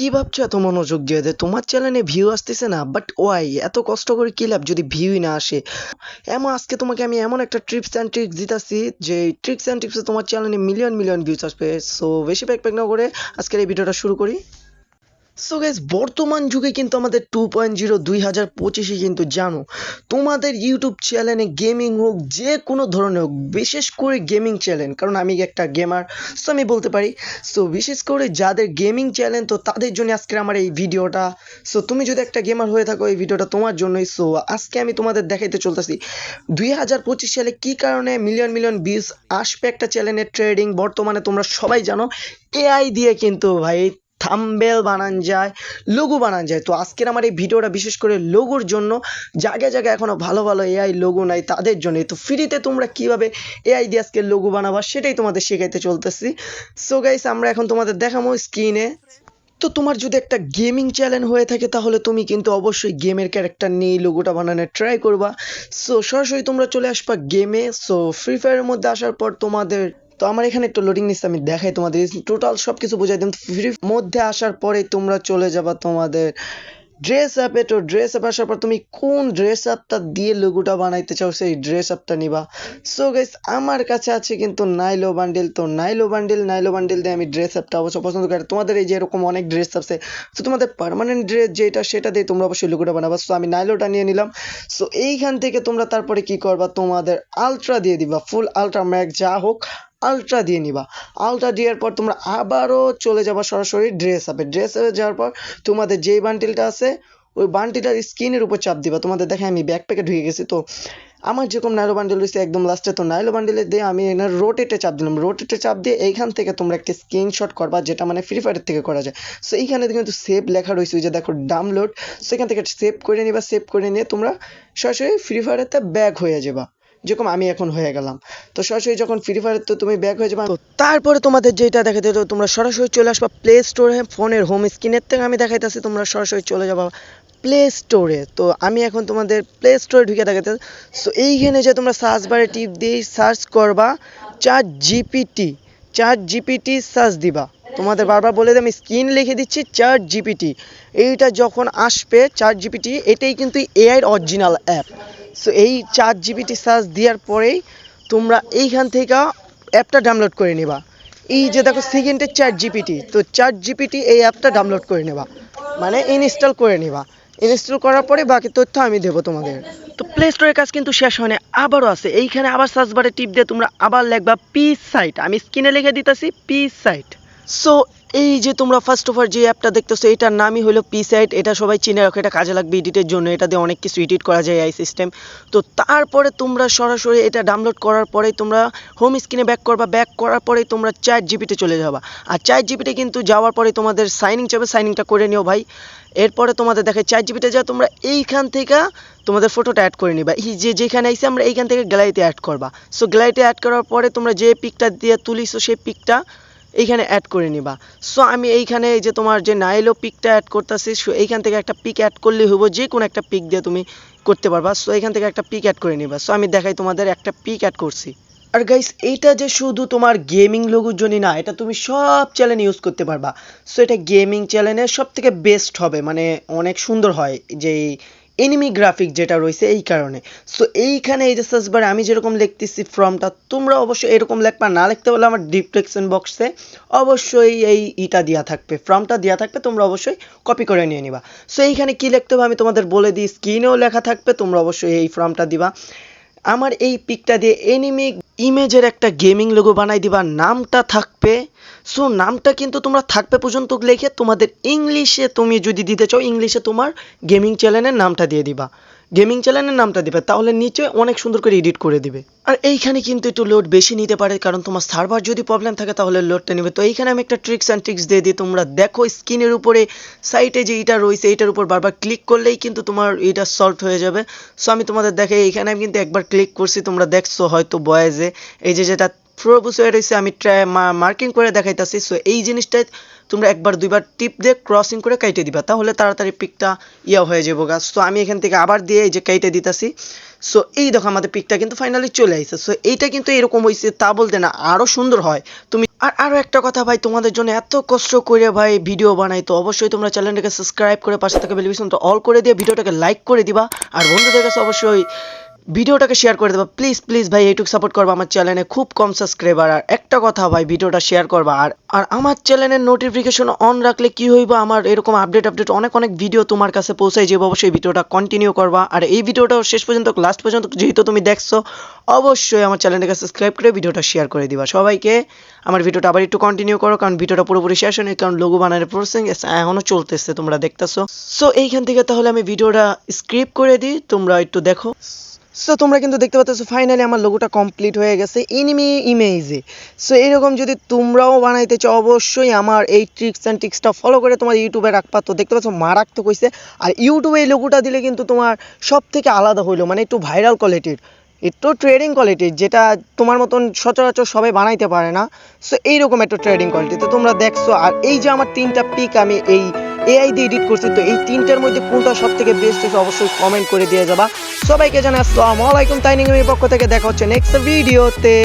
কি ভাবছ এত মনোযোগ দিয়ে? দে তোমার চ্যানেলে ভিউ আসতেছে না বাট ওয়াই এত কষ্ট করে কি লাভ যদি ভিউই না আসে? এমন আজকে তোমাকে আমি এমন একটা ট্রিপস অ্যান্ড ট্রিক্স দিতেছি, যে ট্রিক্স অ্যান্ড টিপসে তোমার চ্যানেলে মিলিয়ন মিলিয়ন ভিউজ আসবে। সো বেশি প্যাক প্যাক না করে আজকের এই ভিডিওটা শুরু করি। সো গাইজ বর্তমান যুগে কিন্তু আমাদের টু পয়েন্ট জিরো দুই হাজার পঁচিশে কিন্তু জানো, তোমাদের ইউটিউব চ্যানেলে গেমিং হোক যে কোনো ধরনের হোক, বিশেষ করে গেমিং চ্যানেল কারণ আমি একটা গেমার সো আমি বলতে পারি সো বিশেষ করে যাদের গেমিং চ্যানেল তো তাদের জন্য আজকে আমার এই ভিডিওটা সো তুমি যদি একটা গেমার হয়ে থাকো এই ভিডিওটা তোমার জন্যই সো আজকে আমি তোমাদের দেখাইতে চলতেছি দুই হাজার পঁচিশ সালে কী কারণে মিলিয়ন মিলিয়ন ভিউজ আসবে একটা চ্যানেলের ট্রেডিং বর্তমানে তোমরা সবাই জানো এআই দিয়ে কিন্তু ভাই থাম্বেল বানান যায় লোগো বানান যায়। তো আজকের আমার এই ভিডিওটা বিশেষ করে লোগোর জন্য জায়গায় জায়গায় এখনও ভালো ভালো এআই লোগো নাই তাদের জন্য। তো ফ্রিতে তোমরা কীভাবে এআই দিয়ে আজকে লোগো বানাবা সেটাই তোমাদের শেখাইতে চলতেছি। সো গাইস আমরা এখন তোমাদের দেখাবো স্ক্রিনে তো তোমার যদি একটা গেমিং চ্যানেল হয়ে থাকে, তাহলে তুমি কিন্তু অবশ্যই গেমের ক্যারেক্টার নিয়ে লোগোটা বানানোর ট্রাই করবা। সো সরাসরি তোমরা চলে আসবা গেমে সো ফ্রি ফায়ারের মধ্যে আসার পর তোমাদের তো আমার এখানে একটু লোডিং নিচ্ছে, আমি দেখাই তোমাদের। টোটাল সব কিছু বোঝাই দিলাম। ফ্রি মধ্যে আসার পরে তোমরা চলে যাবা তোমাদের ড্রেস অ্যাপে তো ড্রেস অ্যাপ আসার পর তুমি কোন ড্রেস অ্যাপটা দিয়ে লোগোটা বানাইতে চাও, সেই ড্রেস অ্যাপটা নিবা। সো গাইস আমার কাছে আছে কিন্তু নাইলো বান্ডেল তো নাইলো বান্ডেল নাইলো বান্ডেল দিয়ে আমি ড্রেস অ্যাপটা অবশ্য পছন্দ করি। তোমাদের এই যে এরকম অনেক ড্রেস আছে, তো তোমাদের পার্মানেন্ট ড্রেস যেটা, সেটা দিয়ে তোমরা অবশ্যই লোগোটা বানাবা। সো আমি নাইলোটা নিয়ে নিলাম। সো এইখান থেকে তোমরা তারপরে কি করবা? তোমাদের আলট্রা দিয়ে দিবা। ফুল আলট্রা ম্যাক যা হোক। আলট্রা দিয়ে নিবা। আলট্রা দেওয়ার পর তোমরা আবারও চলে যাবা সরাসরি ড্রেস আপে ড্রেস আপে যাওয়ার পর তোমাদের যেই বান্ডিলটা আছে, ওই বান্ডিলটার স্ক্রিনের উপর চাপ দিবা। তোমাদের দেখে আমি ব্যাকপ্যাকে ঢুকে গেছি। তো আমার যেরকম নাইলো বান্ডেল রয়েছে, একদম লাস্টে তো নাইলো বান্ডেলে দিয়ে আমি এনার রোটেটে চাপ দিলাম। রোটেটে চাপ দিয়ে এইখান থেকে তোমরা একটা স্ক্রিনশট করবা, যেটা মানে ফ্রি ফায়ারের থেকে করা যায়। সো এইখানে কিন্তু সেভ লেখা রয়েছে, ওই যে দেখো ডাউনলোড সেখান থেকে সেভ করে নিবা সেভ করে নিয়ে তোমরা সরাসরি ফ্রি ফায়ারেতে ব্যাক হয়ে যাবা। যেরকম আমি এখন হয়ে গেলাম। তো সরাসরি যখন ফ্রি ফায়ার তো তুমি ব্যাক হয়ে যাবে তারপরে তোমাদের যেটা দেখাতে তো তোমরা সরাসরি চলে আসবা প্লে স্টোরে ফোনের হোম স্ক্রিনের থেকে আমি দেখাইতেছি, তোমরা সরাসরি চলে যাবা প্লে স্টোরে তো আমি এখন তোমাদের প্লে স্টোরে ঢুকে দেখাতে সো এইখানে যে তোমরা সার্চ বারে টিপ দিয়ে সার্চ করবা চার জিপিটি চার জিপিটি সার্চ দিবা। তোমাদের বারবার বলে দিই আমি স্ক্রিন লিখে দিচ্ছি চার জিপিটি এইটা যখন আসবে চার জিপিটি এটাই কিন্তু এআইয়ের অরিজিনাল অ্যাপ সো এই চার জিবিটি সার্চ দেওয়ার পরেই তোমরা এইখান থেকে অ্যাপটা ডাউনলোড করে নেবা। এই যে দেখো সেকেন্ডে চার জিপিটি তো চার জিপিটি এই অ্যাপটা ডাউনলোড করে নেবা। মানে ইনস্টল করে নেবা। ইনস্টল করার পরে বাকি তথ্য আমি দেবো তোমাদের। তো প্লে স্টোরের কাজ কিন্তু শেষ হয় না আবারও আছে। এইখানে আবার সার্চ বারে টিপ দিয়ে তোমরা আবার লিখবা পি সাইট আমি স্ক্রিনে লিখে দিতেছি পি সাইট সো এই যে তোমরা ফার্স্ট অফ অল যে অ্যাপটা দেখতেছো, এটার নামই হলো পি সাইট এটা সবাই চিনে রাখো, এটা কাজে লাগবে এডিটের জন্য, এটা দিয়ে অনেক কিছু এডিট করা যায় এই সিস্টেম তো তারপরে তোমরা সরাসরি এটা ডাউনলোড করার পরেই তোমরা হোম স্ক্রিনে ব্যাক করবা ব্যাক করার পরেই তোমরা চার জিবিতে চলে যাবা। আর চার জিবিতে কিন্তু যাওয়ার পরে তোমাদের সাইনিং যাবে সাইনিংটা করে নিও ভাই। এরপরে তোমাদের দেখে চার জিবিতে যা তোমরা এইখান থেকে তোমাদের ফটোটা অ্যাড করে নিবা। এই যে যেখানে আইসে আমরা এইখান থেকে গ্যালারিতে অ্যাড করবা। সো গ্যালারিতে অ্যাড করার পরে তোমরা যে পিকটা দিয়ে তুলিছো, সেই পিকটা এইখানে অ্যাড করে নিবা। সো আমি এইখানে এই যে তোমার যে নাইলো পিকটা অ্যাড করতেছি, সো এইখান থেকে একটা পিক অ্যাড করলে হইব যে কোনো একটা পিক দিয়ে তুমি করতে পারবা। সো এইখান থেকে একটা পিক অ্যাড করে নিবা। সো আমি দেখাই তোমাদের একটা পিক অ্যাড করছি। আর গাইস এইটা যে শুধু তোমার গেমিং লোগোর জন্য না, এটা তুমি সব চ্যানেল ইউজ করতে পারবা। সো এটা গেমিং চ্যানেলে সব থেকে বেস্ট হবে। মানে অনেক সুন্দর হয় যে এনিমি গ্রাফিক যেটা রয়েছে এই কারণে। সো এইখানে এই যে সার্চ বারে আমি যেরকম লিখতেছি ফর্মটা তোমরা অবশ্যই এরকম লেখবা, না লিখতে পারলে আমার ডিসক্রিপশন বক্সে অবশ্যই এই ইটা দেওয়া থাকবে। ফর্মটা দেওয়া থাকবে, তোমরা অবশ্যই কপি করে নিয়ে নিবা। সো এইখানে কি লিখতে হবে আমি তোমাদের বলে দিই স্ক্রিনেও লেখা থাকবে, তোমরা অবশ্যই এই ফর্মটা দিবা। আমার এই পিকটা দিয়ে এনিমি ইমেজের একটা গেমিং লোগো বানাই দিবা নামটা থাকবে। সো নামটা কিন্তু তোমরা থাকবে পর্যন্ত লিখে তোমাদের ইংলিশে তুমি যদি দিতে চাও ইংলিশে তোমার গেমিং চ্যানেলের নামটা দিয়ে দিবা। গেমিং চ্যানেলের নামটা দিবে, তাহলে নিচে অনেক সুন্দর করে এডিট করে দিবে। আর এইখানে কিন্তু একটু লোড বেশি নিতে পারে, কারণ তোমার সার্ভার যদি প্রবলেম থাকে, তাহলে লোডটা নেবে। তো এইখানে আমি একটা ট্রিক্স অ্যান্ড ট্রিক্স দিয়ে দিই, তোমরা দেখো স্ক্রিনের উপরে সাইটে যে এটা রয়েছে এটার উপর বারবার ক্লিক করলেই কিন্তু তোমার এটা সলভ হয়ে যাবে। সো আমি তোমাদের দেখে এইখানে আমি কিন্তু একবার ক্লিক করছি, তোমরা দেখছ হয়তো বয়েজে এই যে যেটা প্রবুস হয়ে রয়েছে আমি ট্রাই মার্কিং করে দেখাইতেছি। সো এই জিনিসটা তোমরা একবার, দুইবার টিপ দিয়ে ক্রসিং করে কাইটে দিবা, তাহলে তাড়াতাড়ি পিকটা ইয়া হয়ে যাব গাছ তো আমি এখান থেকে আবার দিয়ে এই যে কাইটে দিতাছি। সো এই দেখো আমাদের পিকটা কিন্তু ফাইনালি চলে আসছে সো এইটা কিন্তু এরকম হয়েছে তা বলতে না, আরও সুন্দর হয়। তুমি আর আরও একটা কথা ভাই, তোমাদের জন্য এত কষ্ট করে ভাই ভিডিও বানাই, তো অবশ্যই তোমরা চ্যানেলটাকে সাবস্ক্রাইব করে পাশে থাকা বেলিভিশনটা অল করে দিয়ে ভিডিওটাকে লাইক করে দিবা। আর বন্ধুদের কাছে অবশ্যই ভিডিওটাকে শেয়ার করে দেবা। প্লিজ প্লিজ ভাই, এইটুকু সাপোর্ট করবা আমার চ্যানেলে খুব কম সাবস্ক্রাইবার আর একটা কথা ভাই, ভিডিওটা শেয়ার করবা। আর আর আমার চ্যানেলের নোটিফিকেশন অন রাখলে কি হইবা? আমার এরকম আপডেট আপডেট অনেক অনেক ভিডিও তোমার কাছে পৌঁছায় যাবে। অবশ্যই ভিডিওটা কন্টিনিউ করবা। আর এই ভিডিওটাও শেষ পর্যন্ত লাস্ট পর্যন্ত যেহেতু তুমি দেখছ, অবশ্যই আমার চ্যানেলটাকে সাবস্ক্রাইব করে ভিডিওটা শেয়ার করে দিবা। সবাইকে আমার ভিডিওটা আবার একটু কন্টিনিউ করো, কারণ ভিডিওটা পুরোপুরি শেষ হয়নি, কারণ লোগো বানানোর প্রসেস এখনও চলতেছে, তোমরা দেখতেছো। সো এইখান থেকে তাহলে আমি ভিডিওটা স্ক্রিপ্ট করে দিই। তোমরা একটু দেখো। সো তোমরা কিন্তু দেখতে পাচ্ছ ফাইনালি আমার লোগোটা কমপ্লিট হয়ে গেছে ইনিমি ইমেজে সো এরকম যদি তোমরাও বানাইতে চাও, অবশ্যই আমার এই ট্রিক্স অ্যান্ড টিক্সটা ফলো করে তোমার ইউটিউবে রাখবা। তো দেখতে পাচ্ছ, মারাত্মক হয়েছে আর ইউটিউবে এই লোগোটা দিলে কিন্তু তোমার সব থেকে আলাদা হইল মানে একটু ভাইরাল কোয়ালিটির একটু ট্রেডিং কোয়ালিটির যেটা তোমার মতন সচরাচর সবাই বানাইতে পারে না। সো এইরকম একটা ট্রেডিং কোয়ালিটি তো তোমরা দেখছ, আর এই যে আমার তিনটা পিক আমি এই এআই দিয়ে এডিট করছি, তো এই তিনটার মধ্যে কোনটা সব থেকে বেস্ট হয়েছে অবশ্যই কমেন্ট করে দিয়ে যাবা। সবাইকে জানাই আসসালামু আলাইকুম। তাই এর পক্ষ থেকে দেখা হচ্ছে নেক্সট ভিডিওতে